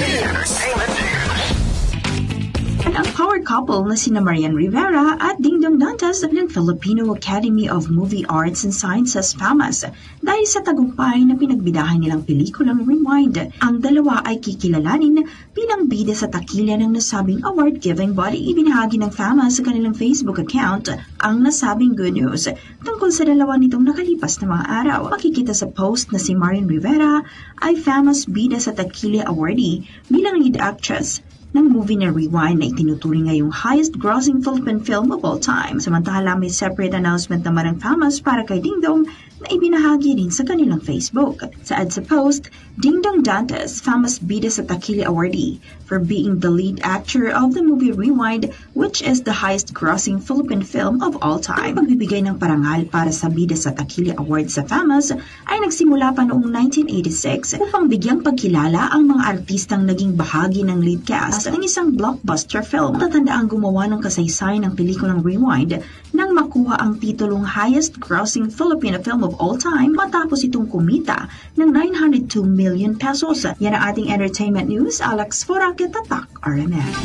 entertainment. Couple na sina Marian Rivera at Dingdong Dantas ng Filipino Academy of Movie Arts and Sciences FAMAS dahil sa tagumpay na pinagbidahan nilang pelikulang Rewind. Ang dalawa ay kikilalanin bilang bida sa takilya ng nasabing award-giving body. Ibinahagi ng FAMAS sa kanilang Facebook account ang nasabing good news tungkol sa dalawa nitong nakalipas na mga araw. Makikita sa post na si Marian Rivera ay FAMAS bida sa takilya awardee bilang lead actress ng movie na Rewind na itinuturing ngayong highest grossing Philippine film of all time. Samantala, may separate announcement naman ng FAMAS para kay Ding Dong na ibinahagi rin sa kanilang Facebook. Saad sa post, Ding Dong Dantes, FAMAS bida sa Takili Awardee for being the lead actor of the movie Rewind, which is the highest grossing Philippine film of all time. Ang pagbibigay ng parangal para sa bida sa Takili Award sa FAMAS ay nagsimula pa noong 1986 upang bigyang pagkilala ang mga artistang naging bahagi ng lead cast ng isang blockbuster film. Tatandaan gumawa ng kasaysayan ng pelikulang Rewind nang makuha ang titulong highest grossing Filipino film of all time matapos itong kumita ng 902 million pesos. Yan ang ating entertainment news. Alex Foraket, Tatak, RMN.